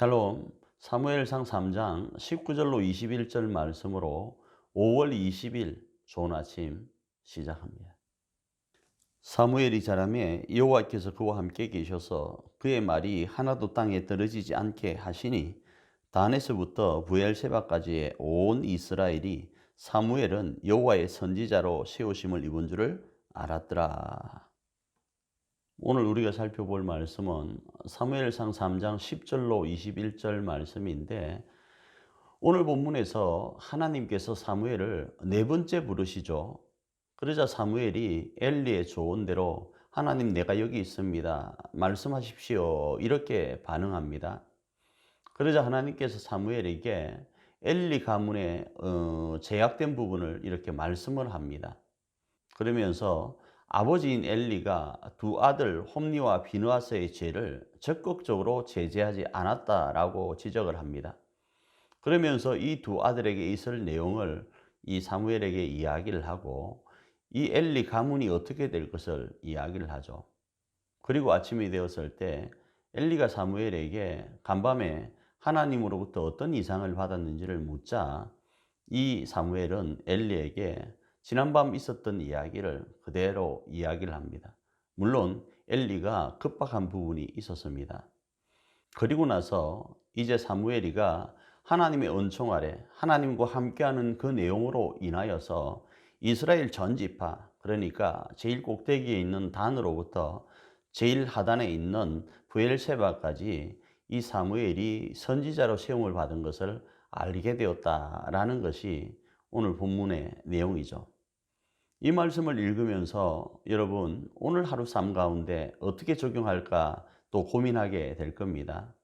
샬롬 사무엘상 3장 19절로 21절 말씀으로 5월 20일 좋은 아침 시작합니다. 사무엘이 자라매 여호와께서 그와 함께 계셔서 그의 말이 하나도 땅에 떨어지지 않게 하시니 단에서부터 부엘세바까지의 온 이스라엘이 사무엘은 여호와의 선지자로 세우심을 입은 줄을 알았더라. 오늘 우리가 살펴볼 말씀은 사무엘상 3장 10절로 21절 말씀인데 오늘 본문에서 하나님께서 사무엘을 네 번째 부르시죠. 그러자 사무엘이 엘리의 조언대로 하나님 내가 여기 있습니다. 말씀하십시오. 이렇게 반응합니다. 그러자 하나님께서 사무엘에게 엘리 가문의 어, 제약된 부분을 이렇게 말씀을 합니다. 그러면서 아버지인 엘리가 두 아들 홈니와 비누아스의 죄를 적극적으로 제재하지 않았다라고 지적을 합니다. 그러면서 이 두 아들에게 있을 내용을 이 사무엘에게 이야기를 하고 이 엘리 가문이 어떻게 될 것을 이야기를 하죠. 그리고 아침이 되었을 때 엘리가 사무엘에게 간밤에 하나님으로부터 어떤 이상을 받았는지를 묻자 이 사무엘은 엘리에게 지난밤 있었던 이야기를 그대로 이야기를 합니다. 물론 엘리가 급박한 부분이 있었습니다. 그리고 나서 이제 사무엘이가 하나님의 은총 아래 하나님과 함께하는 그 내용으로 인하여서 이스라엘 전 지파 그러니까 제일 꼭대기에 있는 단으로부터 제일 하단에 있는 부엘세바까지 이 사무엘이 선지자로 세움을 받은 것을 알게 되었다라는 것이 오늘 본문의 내용이죠. 이 말씀을 읽으면서 여러분 오늘 하루 삶 가운데 어떻게 적용할까 또 고민하게 될 겁니다.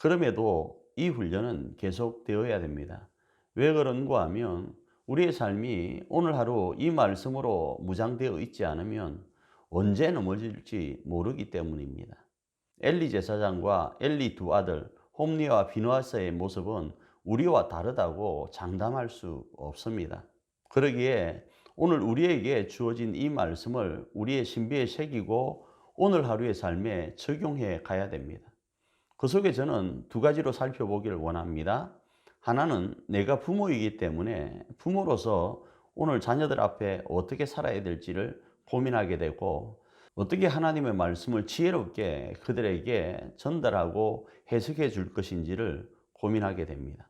그럼에도 이 훈련은 계속되어야 됩니다. 왜 그런가 하면 우리의 삶이 오늘 하루 이 말씀으로 무장되어 있지 않으면 언제 넘어질지 모르기 때문입니다. 엘리 제사장과 엘리 두 아들 홈리와 비누아스의 모습은 우리와 다르다고 장담할 수 없습니다. 그러기에 오늘 우리에게 주어진 이 말씀을 우리의 신비에 새기고 오늘 하루의 삶에 적용해 가야 됩니다. 그 속에 저는 두 가지로 살펴보기를 원합니다. 하나는 내가 부모이기 때문에 부모로서 오늘 자녀들 앞에 어떻게 살아야 될지를 고민하게 되고 어떻게 하나님의 말씀을 지혜롭게 그들에게 전달하고 해석해 줄 것인지를 고민하게 됩니다.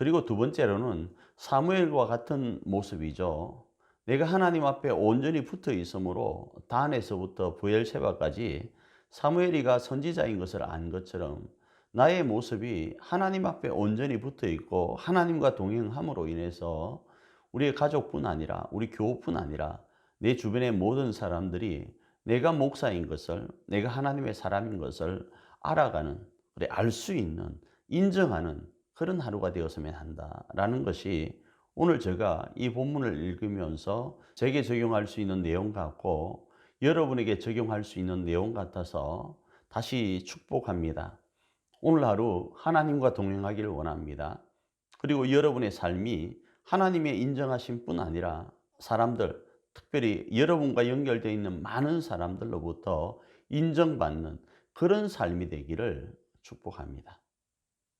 그리고 두 번째로는 사무엘과 같은 모습이죠. 내가 하나님 앞에 온전히 붙어 있으므로 단에서부터 부엘세바까지 사무엘이가 선지자인 것을 안 것처럼 나의 모습이 하나님 앞에 온전히 붙어 있고 하나님과 동행함으로 인해서 우리의 가족뿐 아니라 우리 교우뿐 아니라 내 주변의 모든 사람들이 내가 목사인 것을 내가 하나님의 사람인 것을 알아가는 그래 알 수 있는 인정하는 그런 하루가 되었으면 한다라는 것이 오늘 제가 이 본문을 읽으면서 제게 적용할 수 있는 내용 같고 여러분에게 적용할 수 있는 내용 같아서 다시 축복합니다. 오늘 하루 하나님과 동행하기를 원합니다. 그리고 여러분의 삶이 하나님의 인정하신 뿐 아니라 사람들, 특별히 여러분과 연결되어 있는 많은 사람들로부터 인정받는 그런 삶이 되기를 축복합니다.